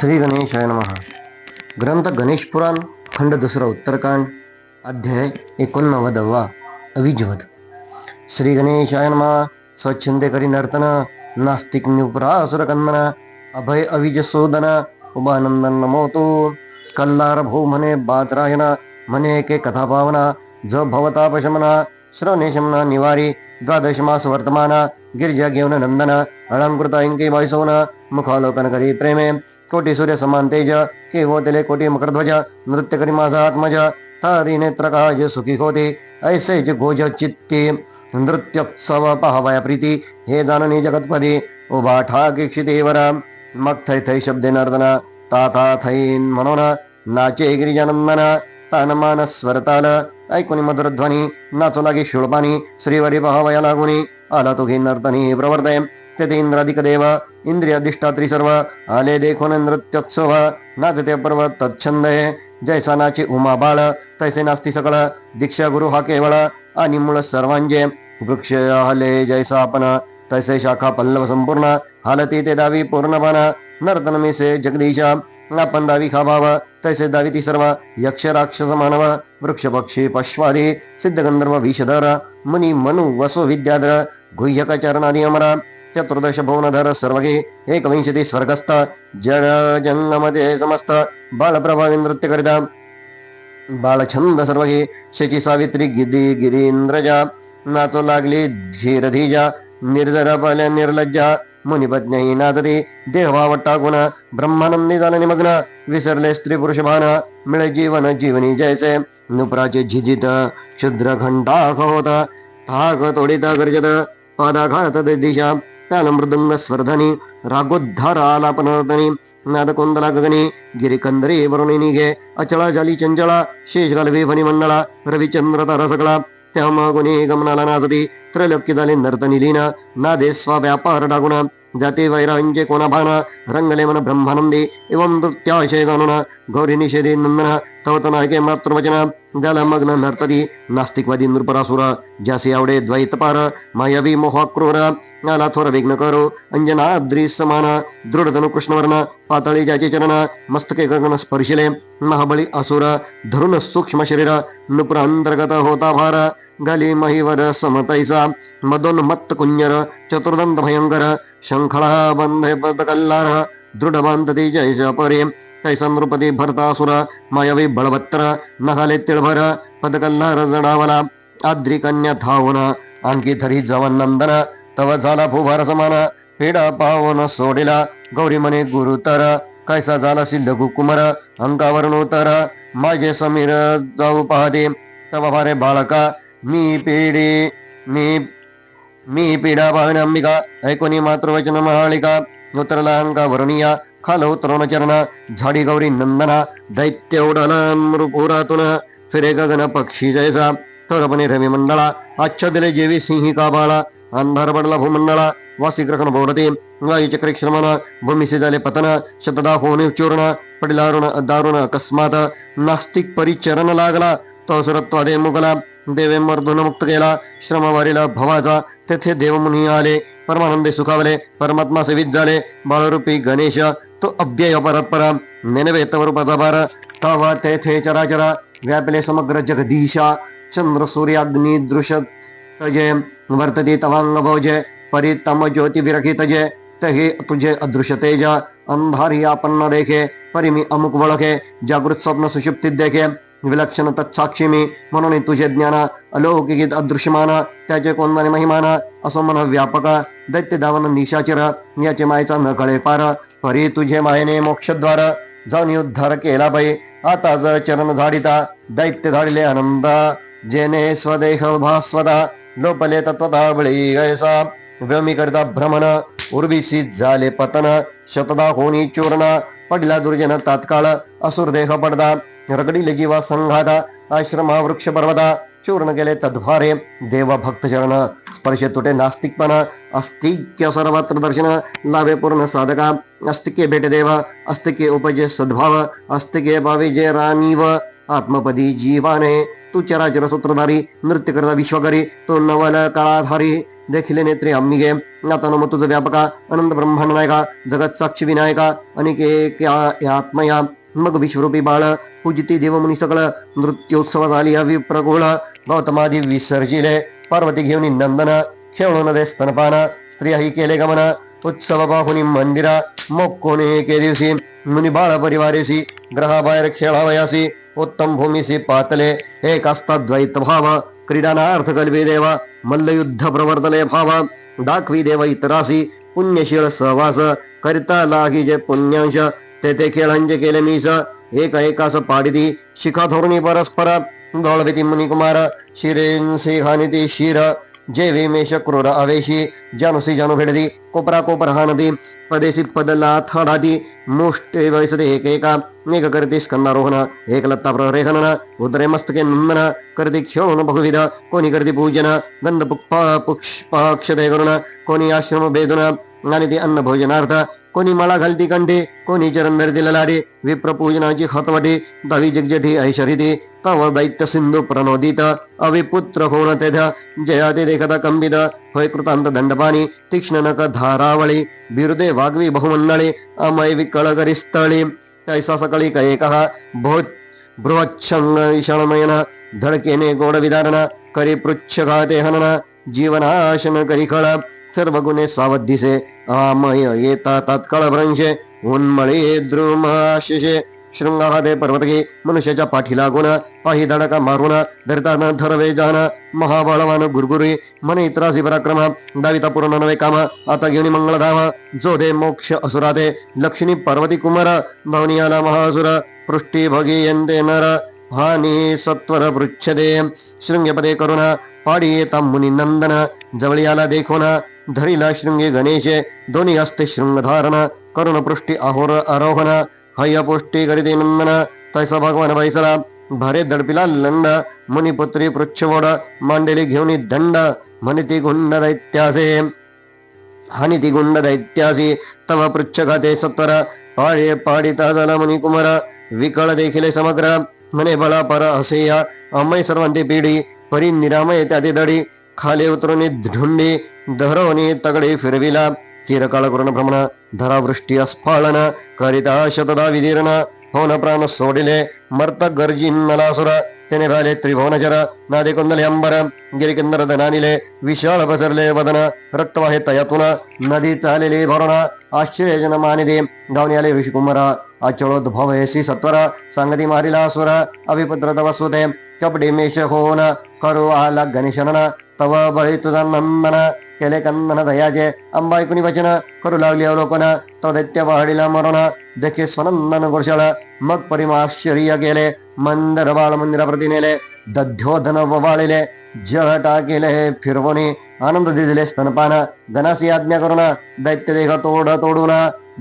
श्री गणेशाय नमः. ग्रंथ गणेश पुराण खंड दुसरा उत्तरकांड अध्याय एकोणनव्वदवा अविजवद. श्री गणेशाय नमः. स्वच्छंदे करी नर्तन नास्तिक निपरासुर कंदन अभय अविज सोदन उभानंदन नमोतो. कल्लार भो म्हणे बादरायण म्हणे के कथा पावना ज भवतापशमना श्रवणेशमना निवारी द्वादश मास वर्तमान गिरिजा घेऊन नंदन अलंकृत इंके वायसोन मुखालोकन करी। प्रेमे कोटी सूर्य समान तेज के वो तेले कोटी मकरध्वज नृत्य करी माझा आत्मज। तारी नेत्र जे सुखी होते ऐसे जे घोज चित्ते। नृत्योत्सव पहावया प्रीती हे दाननी जगतपदी। उभा ठाक क्षितेवर मग थै थै शब्दे नर्दन। ता थैन म्हणून नाचे गिरिजानंदन। तानमान स्वरताल ऐकुनी मधुर ध्वनी नाचू लागे शुळपानी श्रीवरी पहावया लागुनी। आला तो घे नर्तनी प्रवर्तय तेथे इंद्राधिक देव इंद्रियाधिष्ठात्री सर्व आले देखून नृत्योत्सव नाचते पर्व तच्छंद जैसा नाचे उमा बाळ तैसे नास्ती सकळ दीक्षा गुरु हा केवळ आणि मूळ सर्वांचे वृक्ष हले जैसा आपण तैसे शाखा पल्लव संपूर्ण हालती ते दावी पूर्णपण नर्तन मिसे जगदीशा आपण दावी खाभाव तैसे दावी ती सर्व यक्ष राक्षस मानव वृक्ष पक्षी पश्वादी सिद्धगंधर्व विषधर मुनी मनु वसो विद्याधर गुह्यकचरणादी अमरा चतुर्दश भुवनधर सर्वगे एकविंशति स्वर्गस्थ जड जंगमध्ये समस्त बाळप्रभावी नृत्य करिता बाळछंद सर्वगे शची सावित्री गिदी गिरींद्रजा नाचो लागली धीरधीजा निर्जर पाल्या निर्लज्जा मुनिपत्न्याही नाचते देहभाव गुण ब्रह्मानंदी झाला निमग्न विसरले स्त्री पुरुष भान मिळे जीवन जीवनी जयचे नुपराचे झिजित क्षुद्र घंटा होत थाक तोडित गर्जत पादाघात दिशा ताल मृदंग स्वर्धनी रागोद्धार आलापनर्दनी नाद कोंदला गगनी गिरिकंदरी वरुणी निघे अचळा जाली चंचळा शेष घालवे फणी मंडळा रविचंद्र तारा जाते वैरांचे कोणाभान रंगले मन ब्रह्मानंदी एवं नृत्याशय जाणून गौरी निषेधे नंदन तव नायके मातृवचन। जल मग्न नर्तती नास्तिकवादी नृपरासुर। ज्यासे आवडे द्वैतपार। मायावी मोह आला थोर विघ्न करो अंजनाद्री समान दृढधनु कृष्णवर्ण पातळी ज्याचे चरण। मस्तके गगन स्पर्शिले। महाबळी असुर। धरुण सूक्ष्म शरीर। नुपुर होता भार। गली महिवर समतैसा मदोन्मत्त कुंजर चतुर्दंत भयंकर शंखळा बन्धे पद दृढबान्धति दृढ बांधती तैसा भरतासुर मायावी बळवत्र नहले तिळभर पदकल्लार जडावला आद्रिकन्या धावन आणखी थरी जवन तव झाला फुभार समान पेडा पावन सोडिला गौरी गुरुतर कैसा झाला लघु कुमार अंकावरून माझे समीर जाऊ पाहते तव भारे बाळका मी पेडे मी मी पिढा पाहन अंबिका ऐकोनी मातृवचन महाळिका उतरला अंका वरणीया खाल उतरवण चरणा झाडी गौरी नंदना दैत्य उडाला मृपुरातून फिरे गगन पक्षी जैसा थरपणे रवी मंडळा आच्छदिले जेवी सिंही काबाळा अंधार पडला भूमंडळा वासी ग्रहण बोलते वायुचक्रे श्रमण भूमिसे झाले पतन शतदा होणे चूर्ण पडिलारुण दारुण अकस्मात नास्तिक परिचरण लागला तो सुरत्वादे मुगला देवे मर्दून मुक्त केला, श्रमवारीला भवाचा, तेथे देवमुनी आले, परमानंदे सुखावले, परमात्मा सेवित झाले, बाळरूपी गणेश तो अव्यय परत्परा नेनवे तव रूपाचा भार, तवा तेथे चराचरा, व्यापले समग्र जगदीशा, चंद्र सूर्याग्नी दृश तजे, वर्तते तवांग भोजे परितम ज्योती विरखित जे तहे तुझे अदृश्य तेज, अंधारी आपण न देखे, परी मी अमुक वळखे, जागृत स्वप्न सुषुप्तीत देखे विलक्षण तत्साक्षी मी म्हणून तुझे ज्ञान अलौकिक अदृश्यमान त्याचे कोणमाने महिमान असो मन व्यापक दैत्य धावन निशाचिर याचे मायचा न कळे पार परी तुझे मायने मोक्षद्वार जाऊन उद्धार केला बाई आता ज चरण झाडिता दैत्य धाडिले आनंद जेने स्वदेह भास्वदा लोपले तत्वता बळी गैसा व्यमी करता भ्रमण उर्विसी झाले पतन शतदा होणी चूर्ण पडला दुर्जन तात्काळ असुर देह पडदा रगडीले जीवा संघाता आश्रमा वृक्ष पर्वता चूर्ण केले तद्भारे देव भक्त चरण स्पर्श तुटे नास्तिकपणा अस्तिक्य सर्वत्र दर्शन लाभे पूर्ण साधका अस्तिके भेट देव अस्तिके उपजे सद्भाव अस्तिके भावे राणीव आत्मपदी जीवाने तू चराचर सूत्रधारी नृत्य करता विश्वकरी तो नवल काळाधारी देखिले नेत्रे आम्ही आता नम तुझ व्यापका अनंत ब्रह्मांड नायका जगत साक्षी विनायका अनेक आत्मया मग विश्वरूपी बाळ पूजिती देवमुनी सकळ नृत्योत्सव झाली विप्रगोळ गौतमादी विसर्जिले. पार्वती घेऊन नंदन खेळून दे स्तनपान. स्त्रियाही केले गमन. उत्सव पाहुनी मंदिरा. मोक्कोने एके दिवशी मुनी बाळ परिवारेशी ग्रहाबाहेर खेळावयासी उत्तम भूमीसी पातले. एक असता द्वैत भाव. क्रीडानार्थ कल्पी देव. मल्लयुद्ध प्रवर्तले भाव. दाखवी देव इतरासी पुण्यशीळ सहवास. करिता लागी जे पुण्यांश तेथे खेळांचे केले मीस. एक एकास पाडिती शिखा धोरणी परस्पर दौळविती मुनिकुमार शिरेन सिंहानिती शिर जे विमेश क्रूर अवेशी जानुसी जानु भेडदी कोपरा कोपर हानदी पदेशी पदला थडादी मुष्टे वैसदे एक एका एक करती स्कंदारोहण एक लत्ता प्ररेखनन उदरे मस्तके नंदन करते खेळून बहुविध कोणी करती पूजन गंध पुष्पा पुष्पाक्षते करून कोणी कोणी मला घालती कंठे कोणी चरंदर दिला लाडे विप्र पूजनाची खतवटे दवी जगजठी ऐशरिते तव दैत्य सिंधू प्रणोदित अविपुत्र होण तेथ जया ते देखता कंबित होय कृतांत दंडपाणी तीक्ष्ण नक धारावळी बिरुदे वागवी बहुमंडळे अमय विकळ करी स्थळी तैसा सकळी कयेकः भोत बृहच्छंग विषणमयन धडकेने गोड विदारण करी पृच्छ घाते हनन जीवनाशन करी खळ सर्व गुणे सावध दिसे अमय येता तात्काळ भ्रंशे उन्मळे द्रुमाशिषे शृंगाहादे पर्वतके मनुष्याच्या पाठी लागून पाही धडका मारून धरताना धरवे जान महाबळवान गुरगुरी मन त्रासी पराक्रम दाविता पूर्ण नवे काम आता घेऊन मंगळधाम जो दे मोक्ष असुराते लक्ष्मी पार्वती कुमार भावनियाला महासुर पृष्टी भगियन्ते नर हानी सत्वर पृच्छदे शृंगपदे करुण पाडी येता मुनी नंदन जवळी आला देखून धरिला शृंगे गणेशे दोन्ही हस्ते शृंगधारण करुण पृष्टी अहोर आरोहण हय पुष्टी करीते नंदन तैसा भगवान बैसला भारे दडपिला लंड मुनिपुत्री पृच्छवड मांडेली घेऊन दंड म्हणिती गुंड दैत्यासे हानिती गुंड दैत्यासी तव पृच्छ खाते सत्वर पाळे पाडिता झाला मुनिकुमार विकळ देखील समग्र म्हणे बळा पर असेया अमय सर्वांती पिढी परी निरामय त्यादी दडी खाली उतरून ढुंडी धरवणी तगडे फिरविला चिरकाळ करून भ्रमण धरावृष्टी अस्फाळन करिता शतदा विदीर्ण होन प्राण सोडिले मर्त गर्जी नलासुर त्याने भाले त्रिभुवनचर नादे कुंदले अंबर गिरिकिंदर धनानिले विशाळ पसरले वदन रक्तवाहे तयातून नदी चालेले भरण आश्चर्यजन मानिदे गावनी आले ऋषिकुमार आचळोद्भव येसी सत्वर सांगती मारिला असुर अभिपत्र तवसुते कपडे मेष होऊन करू आला गणेशनन तव बळी तुझा नंदन केले कंदन दयाचे अंबा ऐकुनी वचन करू लागली अवलोकन तो दैत्य पहाडीला मरण देखे स्वनंदन गोषळ मग परिमाश्चर्य गेले मंदर बाळ मंदिराप्रती नेले दध्योधन ववाळिले जळ टाकेले फिरवणी आनंद दिले स्तनपान गणासी आज्ञा करून दैत्य देह तोड तोडून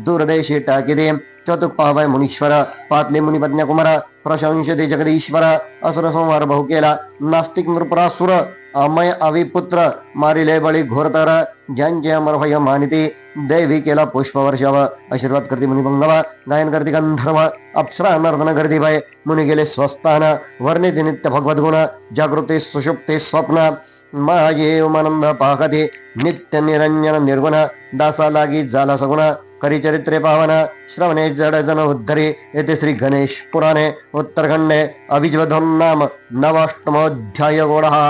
दूरदेशी टाकी दे चतुक पावाय मुनीश्वर पातले मुनिपज्ञा कुमार प्रशंसते जगदीश्वर असुर संहार बहु केला नास्तिक नृपरासुर अमय अविपुत्र मारिले बळी घोरतर ज्यांचे अमरभय मानिती देवी केला पुष्पवर्षाव आशीर्वाद करते मुनी बंगवा गायन करते गंधर्व अप्सरा नर्दन करते भय मुनी गेले स्वस्थान वर्णिते नित्य भगवद् गुण जागृते सुषुप्ते स्वप्न माझे उमानंद पाहते नित्य निरंजन निर्गुण दासा लागी झाला सगुण करी चरित्रे पावन श्रवणे जड जन उद्धरी येथे श्री गणेश पुराणे उत्तरखंडे अभिजवधन नाम नवाष्टमोध्याय गोडहा